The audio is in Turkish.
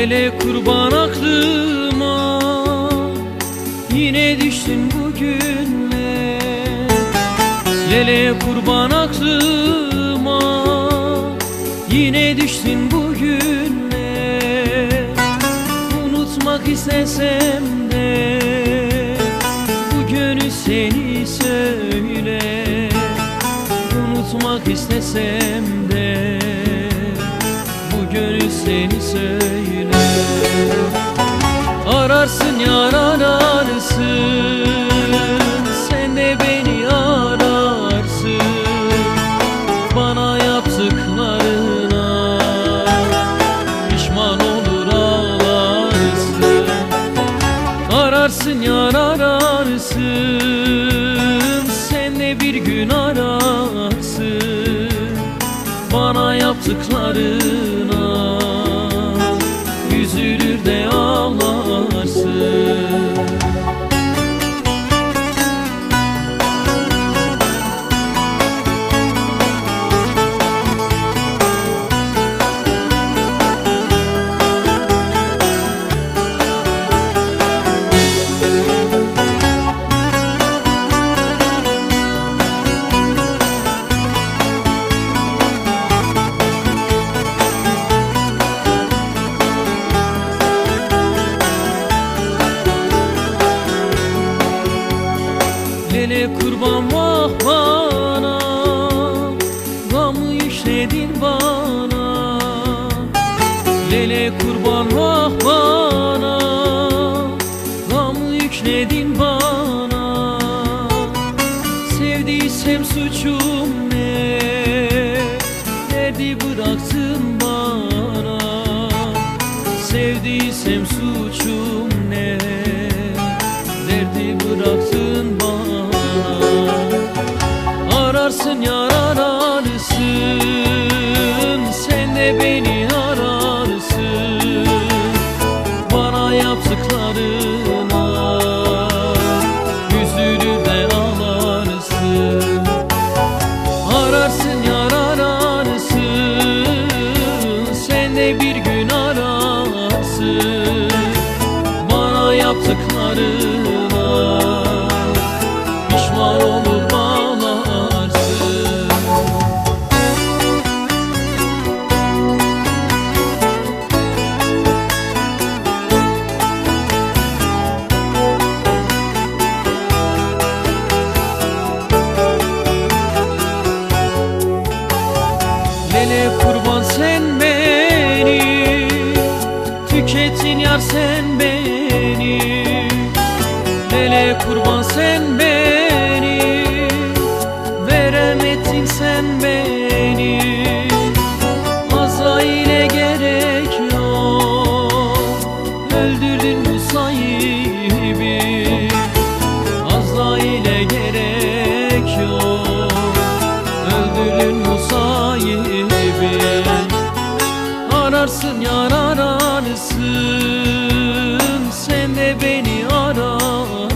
Lele kurban aklıma Yine düştün bugünle Lele kurban aklıma Yine düştün bugünle Unutmak istesem de Bu gönül seni söyle. Unutmak istesem de gönül seni söyle. Ararsın yar ararsın. Sen de beni ararsın. Bana yaptıklarına Pişman olur ağlarsın. Ararsın yar ararsın. Sen de bir gün ararsın Bana yaptıklarına Lele kurban vah bana Gamı işledin bana. Lele kurban vah bana Gamı yükledin bana. Sevdiysem suçum ne Derdi bıraktın bana. Sevdiysem suçum ne Derdi bıraktın bana yaptıklarına Pişman olup ağlarsın Lele kurban sen beni Tükettin yar sen beni kurban sen beni Veremedin sen beni. Azrail'e gerek yok Öldürdün bu sahibi. Azrail'e gerek yok Öldürdün bu sahibi. Ararsın yar ararsın Sen de beni ararsın